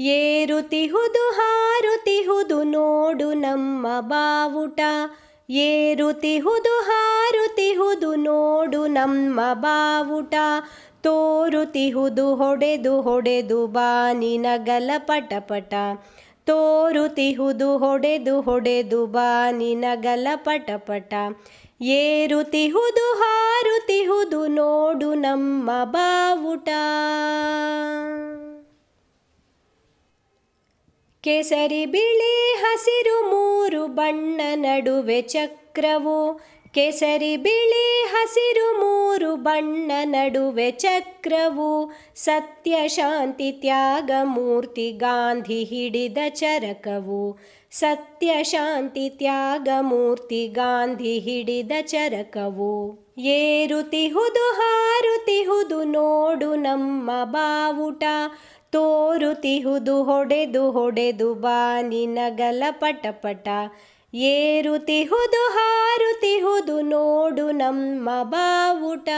ಏರುತಿಹುದು, ಹಾರುತಿಹುದು ನೋಡು ನಮ್ಮ ಬಾವುಟ. ಏರುತಿಹುದು, ಹಾರುತಿಹುದು ನೋಡು ನಮ್ಮ ಬಾವುಟ. ತೋರುತಿಹುದು, ಹೊಡೆದು ಹೊಡೆದು ಬಾನಿನಗಲ ಪಟಪಟ. ತೋರುತಿಹುದು, ಹೊಡೆದು ಹೊಡೆದು ಬಾನಿನಗಲ ಪಟಪಟ. ಏರುತಿಹುದು, ಹಾರುತಿಹುದು ನೋಡು ನಮ್ಮ ಬಾವುಟ. ಕೇಸರಿ ಬಿಳಿ ಹಸಿರು ಮೂರು ಬಣ್ಣ ನಡುವೆ ಚಕ್ರವು. ಕೇಸರಿ ಬಿಳಿ ಹಸಿರು ಮೂರು ಬಣ್ಣ ನಡುವೆ ಚಕ್ರವು. ಸತ್ಯ ಶಾಂತಿ ತ್ಯಾಗ ಮೂರ್ತಿ ಗಾಂಧಿ ಹಿಡಿದ ಚರಕವು. ಸತ್ಯ ಶಾಂತಿ ತ್ಯಾಗ ಮೂರ್ತಿ ಗಾಂಧಿ ಹಿಡಿದ ಚರಕವು. ಏರುತಿಹುದು ಹಾರುತಿಹುದು ನೋಡು ನಮ್ಮ ಬಾವುಟ. ತೋರುತಿಹುದು, ಹೊಡೆದು ಹೊಡೆದು ಬಾನಿನಗಲ ಪಟಪಟ ಏರುತಿಹುದು, ಹಾರುತಿಹುದು, ನೋಡು ನಮ್ಮ ಬಾವುಟ.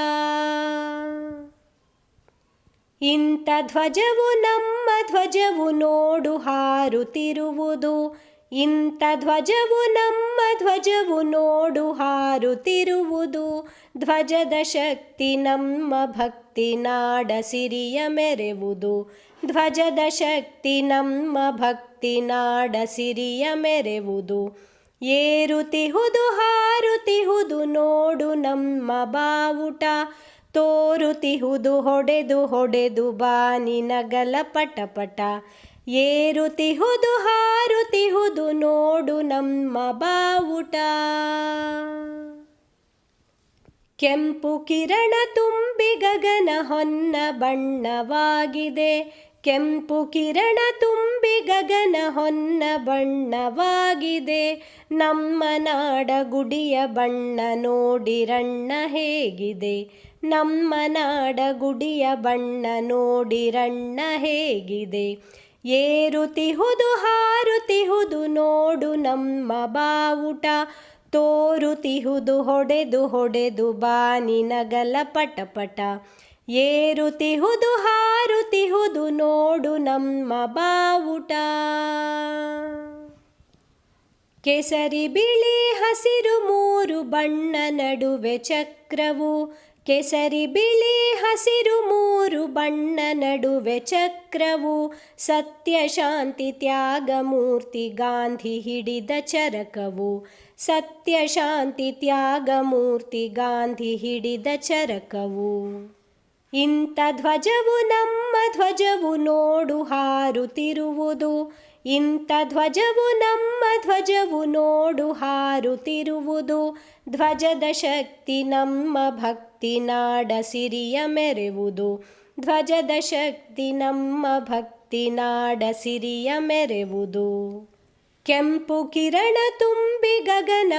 ಇಂಥ ಧ್ವಜವು ನಮ್ಮ ಧ್ವಜವು, ನೋಡು ಹಾರುತ್ತಿರುವುದು ಇಂಥ ಧ್ವಜವು ನಮ್ಮ ಧ್ವಜವು, ನೋಡು ಹಾರುತ್ತಿರುವುದು ಧ್ವಜದ ಶಕ್ತಿ ನಮ್ಮ ಭಕ್ತಿ. ನಾಡ ಸಿರಿಯ ಮೆರೆವುದು. ಧ್ವಜದ ಶಕ್ತಿ ನಮ್ಮ ಭಕ್ತಿ ನಾಡ ಸಿರಿಯ ಮೆರೆವುದು. ಏರುತಿಹುದು, ಹಾರುತಿಹುದು, ನೋಡು ನಮ್ಮ ಬಾವುಟ. ತೋರುತಿಹುದು, ಹೊಡೆದು ಹೊಡೆದು ಬಾನಿನಗಲ ಪಟಪಟ. ಏರುತಿಹುದು, ಹಾರುತಿಹುದು, ನೋಡು ನಮ್ಮ ಬಾವುಟ. ಕೆಂಪು ಕಿರಣ ತುಂಬಿ ಗಗನ ಹೊನ್ನ ಬಣ್ಣವಾಗಿದೆ. ಕೆಂಪು ಕಿರಣ ತುಂಬಿ ಗಗನ ಹೊನ್ನ ಬಣ್ಣವಾಗಿದೆ. ನಮ್ಮ ನಾಡ ಗುಡಿಯ ಬಣ್ಣ ನೋಡಿರಣ್ಣ ಹೇಗಿದೆ. ನಮ್ಮ ನಾಡ ಗುಡಿಯ ಬಣ್ಣ ನೋಡಿರಣ್ಣ ಹೇಗಿದೆ. ಏರುತಿಹುದು ಹಾರುತಿಹುದು ನೋಡು ನಮ್ಮ ಬಾವುಟ. ತೋರುತಿಹುದು, ಹೊಡೆದು ಹೊಡೆದು ಬಾನಿನಗಲ ಪಟಪಟ. ಏರುತಿಹುದು, ಹಾರುತಿಹುದು, ನೋಡು ನಮ್ಮ ಬಾವುಟ. ಕೇಸರಿ ಬಿಳಿ ಹಸಿರು ಮೂರು ಬಣ್ಣ ನಡುವೆ ಚಕ್ರವು. ಕೇಸರಿ ಬಿಳಿ ಹಸಿರು ಮೂರು ಬಣ್ಣ ನಡುವೆ ಚಕ್ರವು. ಸತ್ಯ, ಶಾಂತಿ, ತ್ಯಾಗ, ಮೂರ್ತಿ, ಗಾಂಧಿ ಹಿಡಿದ ಚರಕವು. ಸತ್ಯ ಶಾಂತಿ ತ್ಯಾಗ ಮೂರ್ತಿ ಗಾಂಧಿ ಹಿಡಿದ ಚರಕವು. ಇಂಥ ಧ್ವಜವು ನಮ್ಮ ಧ್ವಜವು ನೋಡು ಹಾರುತ್ತಿರುವುದು. ಇಂಥ ಧ್ವಜವು ನಮ್ಮ ಧ್ವಜವು ನೋಡು ಹಾರುತ್ತಿರುವುದು. ಧ್ವಜದ ಶಕ್ತಿ ನಮ್ಮ ಭಕ್ತಿ ನಾಡ ಸಿರಿಯ ಮೆರೆವುದು. ಧ್ವಜದ ಶಕ್ತಿ ನಮ್ಮ ಭಕ್ತಿ ನಾಡ ಸಿರಿಯ ಮೆರೆವುದು. ಕೆಂಪು ಕಿರಣ ತುಂಬಿ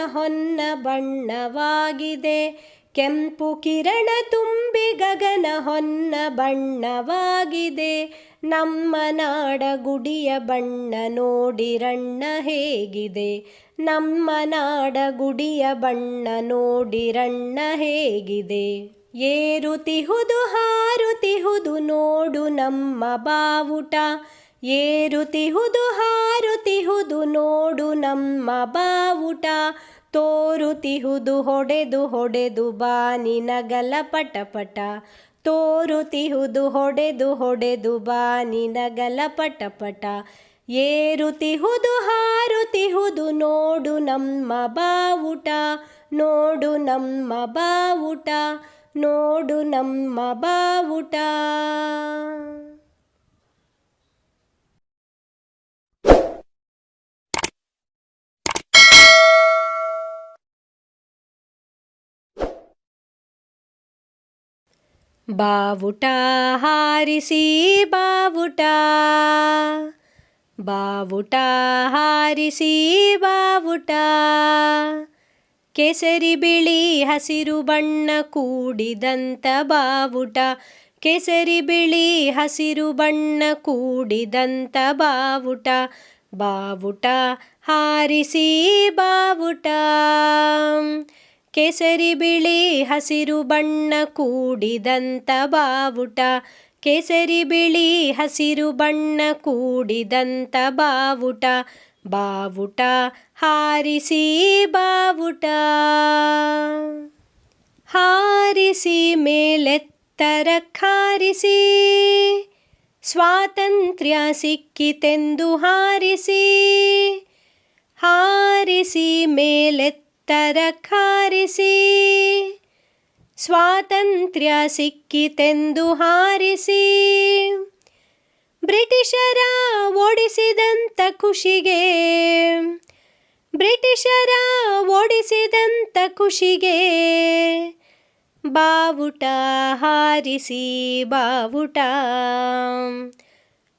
ಹೊನ್ನ ಬಣ್ಣವಾಗಿದೆ. ಕೆಂಪು ಕಿರಣ ತುಂಬಿ ಗಗನ ಹೊನ್ನ ಬಣ್ಣವಾಗಿದೆ. ನಮ್ಮ ನಾಡ ಗುಡಿಯ ಬಣ್ಣ ನೋಡಿರಣ್ಣ ಹೇಗಿದೆ. ನಮ್ಮ ನಾಡ ಗುಡಿಯ ಬಣ್ಣ ನೋಡಿರಣ್ಣ ಹೇಗಿದೆ. ಏರುತಿಹುದು ಹಾರುತಿಹುದು ನೋಡು ನಮ್ಮ ಬಾವುಟ. ಏರುತಿಹುದು, ಹಾರುತಿಹುದು, ನೋಡು ನಮ್ಮ ಬಾವುಟ. ತೋರುತಿಹುದು, ಹೊಡೆದು ಹೊಡೆದು ಬಾನಿನಗಲ ಪಟಪಟ. ತೋರುತಿಹುದು, ಹೊಡೆದು ಹೊಡೆದು ಬಾನಿನಗಲ ಪಟಪಟ. ಏರುತಿಹುದು, ಹಾರುತಿಹುದು, ನೋಡು ನಮ್ಮ ಬಾವುಟ. ನೋಡು ನಮ್ಮ ಬಾವುಟ. ನೋಡು ನಮ್ಮ ಬಾವುಟ. ಬಾವುಟ ಹಾರಿಸಿ, ಬಾವುಟ. ಬಾವುಟ ಹಾರಿಸಿ, ಬಾವುಟ. ಕೇಸರಿ ಬಿಳಿ ಹಸಿರು ಬಣ್ಣ ಕೂಡಿದಂತ ಬಾವುಟ. ಕೇಸರಿ ಬಿಳಿ ಹಸಿರು ಬಣ್ಣ ಕೂಡಿದಂತ ಬಾವುಟ. ಬಾವುಟ ಹಾರಿಸಿ, ಬಾವುಟ. ಕೇಸರಿ ಬಿಳಿ ಹಸಿರು ಬಣ್ಣ ಕೂಡಿದಂತ ಬಾವುಟ. ಕೇಸರಿ ಬಿಳಿ ಹಸಿರು ಬಣ್ಣ ಕೂಡಿದಂತ ಬಾವುಟ. ಬಾವುಟ ಹಾರಿಸಿ ಬಾವುಟ. ಹಾರಿಸಿ ಮೇಲೆತ್ತರ ಖಾರಿಸಿ. ಸ್ವಾತಂತ್ರ್ಯ ಸಿಕ್ಕಿತೆಂದು ಹಾರಿಸಿ. ಹಾರಿಸಿ ಮೇಲೆತ್ತರ ಖಾರಿಸಿ ಸ್ವಾತಂತ್ರ್ಯ ಸಿಕ್ಕಿತೆಂದು ಹಾರಿಸಿ ಬ್ರಿಟಿಷರ ಓಡಿಸಿದಂತ ಖುಷಿಗೆ ಬ್ರಿಟಿಷರ ಓಡಿಸಿದಂತ ಖುಷಿಗೆ ಬಾವುಟ ಹಾರಿಸಿ ಬಾವುಟ.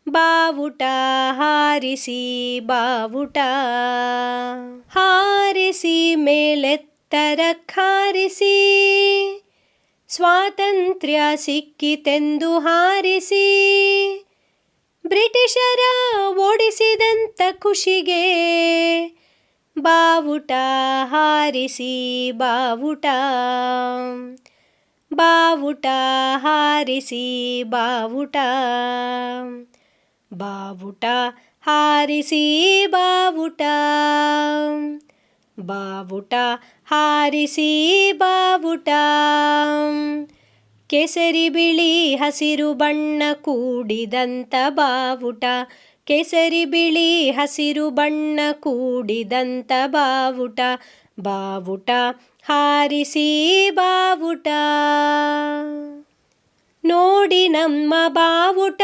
ಬಾವುಟ ಹಾರಿಸಿ ಬಾವುಟ ಹಾರಿಸಿ, ಮೇಲೆತ್ತರ ಖಾರಿಸಿ, ಸ್ವಾತಂತ್ರ್ಯ ಸಿಕ್ಕಿತೆಂದು ಹಾರಿಸಿ, ಬ್ರಿಟಿಷರ ಓಡಿಸಿದಂತ ಖುಷಿಗೆ ಬಾವುಟ ಹಾರಿಸಿ, ಬಾವುಟ ಬಾವುಟ ಹಾರಿಸಿ, ಬಾವುಟ ಬಾವುಟ ಹಾರಿಸಿ, ಬಾವುಟ. ಬಾವುಟ ಹಾರಿಸಿ, ಬಾವುಟ. ಕೇಸರಿ ಬಿಳಿ ಹಸಿರು ಬಣ್ಣ ಕೂಡಿದಂತ ಬಾವುಟ. ಕೇಸರಿ ಬಿಳಿ ಹಸಿರು ಬಣ್ಣ ಕೂಡಿದಂತ ಬಾವುಟ. ಬಾವುಟ ಹಾರಿಸಿ, ಬಾವುಟ. ನೋಡಿ ನಮ್ಮ ಬಾವುಟ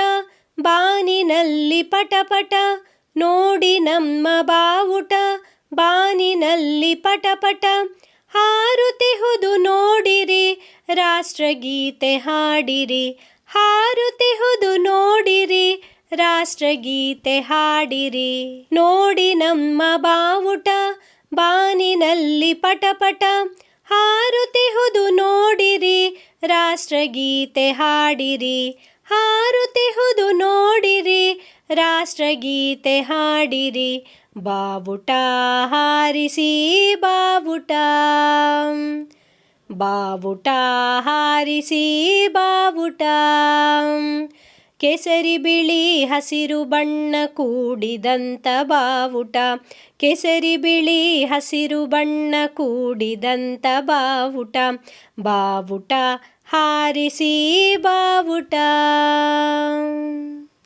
ಬಾನಿನಲ್ಲಿ ಪಟಪಟ ನೋಡಿ ನಮ್ಮ ಬಾವುಟ. ಬಾನಿನಲ್ಲಿ ಪಟಪಟ ಹಾರುತಿಹುದು ನೋಡಿರಿ, ರಾಷ್ಟ್ರಗೀತೆ ಹಾಡಿರಿ. ಹಾರುತಿಹುದು ನೋಡಿರಿ, ರಾಷ್ಟ್ರಗೀತೆ ಹಾಡಿರಿ. ನೋಡಿ ನಮ್ಮ ಬಾವುಟ, ಬಾನಿನಲ್ಲಿ ಪಟಪಟ ಹಾರುತಿಹುದು ನೋಡಿರಿ, ರಾಷ್ಟ್ರಗೀತೆ ಹಾಡಿರಿ. ಹಾರುತಿಹುದು ನೋಡಿರಿ, ರಾಷ್ಟ್ರಗೀತೆ ಹಾಡಿರಿ, ಬಾವುಟ ಹಾರಿಸಿ, ಬಾವುಟ. ಬಾವುಟ ಹಾರಿಸಿ, ಬಾವುಟ. ಕೇಸರಿ ಬಿಳಿ ಹಸಿರು ಬಣ್ಣ ಕೂಡಿದಂತ ಬಾವುಟ. ಕೇಸರಿ ಬಿಳಿ ಹಸಿರು ಬಣ್ಣ ಕೂಡಿದಂತ ಬಾವುಟ. ಬಾವುಟ ಹಾರಿಸಿ ಬಾವುಟ.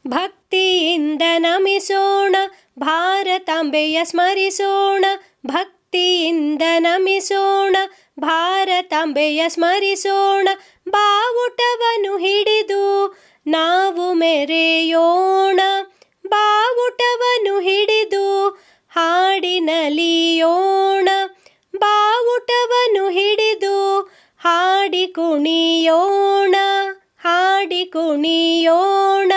ಭಕ್ತಿಯಿಂದ ನಮಿಸೋಣ, ಭಾರತಾಂಬೆಯ ಸ್ಮರಿಸೋಣ. ಭಕ್ತಿಯಿಂದ ನಮಿಸೋಣ, ಭಾರತಾಂಬೆಯ ಸ್ಮರಿಸೋಣ. ಬಾವುಟವನ್ನು ಹಿಡಿದು ನಾವು ಮೆರೆಯೋಣ. ಬಾವುಟವನ್ನು ಹಿಡಿದು ಹಾಡಿನಲಿಯೋಣ. ಕುಣಿಯೋಣ, ಹಾಡಿ ಕುಣಿಯೋಣ,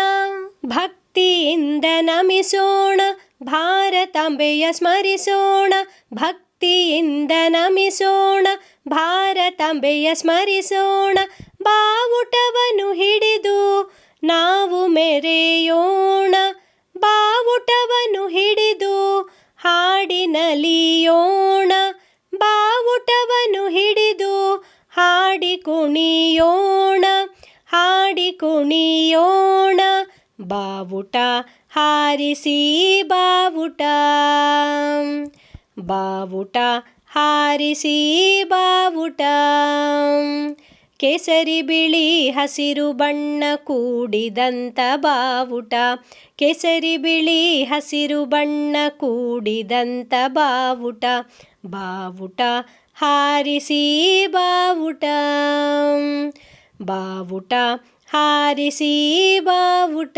ಭಕ್ತಿಯಿಂದ ನಮಿಸೋಣ, ಭಾರತಾಂಬೆಯ ಸ್ಮರಿಸೋಣ, ಭಕ್ತಿಯಿಂದ ನಮಿಸೋಣ, ಭಾರತಾಂಬೆಯ ಸ್ಮರಿಸೋಣ, ಬಾವುಟವನ್ನು ಹಿಡಿದು ನಾವು ಮೆರೆಯೋಣ, ಬಾವುಟವನ್ನು ಹಿಡಿದು ಹಾಡಿನಲಿಯೋಣ ಬಾವುಟವನ್ನು ಹಿಡಿದು ಹಾಡಿ ಕುಣಿಯೋಣ ಹಾಡಿ ಕುಣಿಯೋಣ ಬಾವುಟ ಹಾರಿಸಿ ಬಾವುಟ. ಬಾವುಟ ಹಾರಿಸಿ ಬಾವುಟ. ಕೇಸರಿ ಬಿಳಿ ಹಸಿರು ಬಣ್ಣ ಕೂಡಿದಂತ ಬಾವುಟ. ಕೇಸರಿ ಬಿಳಿ ಹಸಿರು ಬಣ್ಣ ಕೂಡಿದಂತ ಬಾವುಟ. ಬಾವುಟ ಹಾರಿಸಿ ಬಾವುಟ. ಬಾವುಟ ಹಾರಿಸಿ ಬಾವುಟ.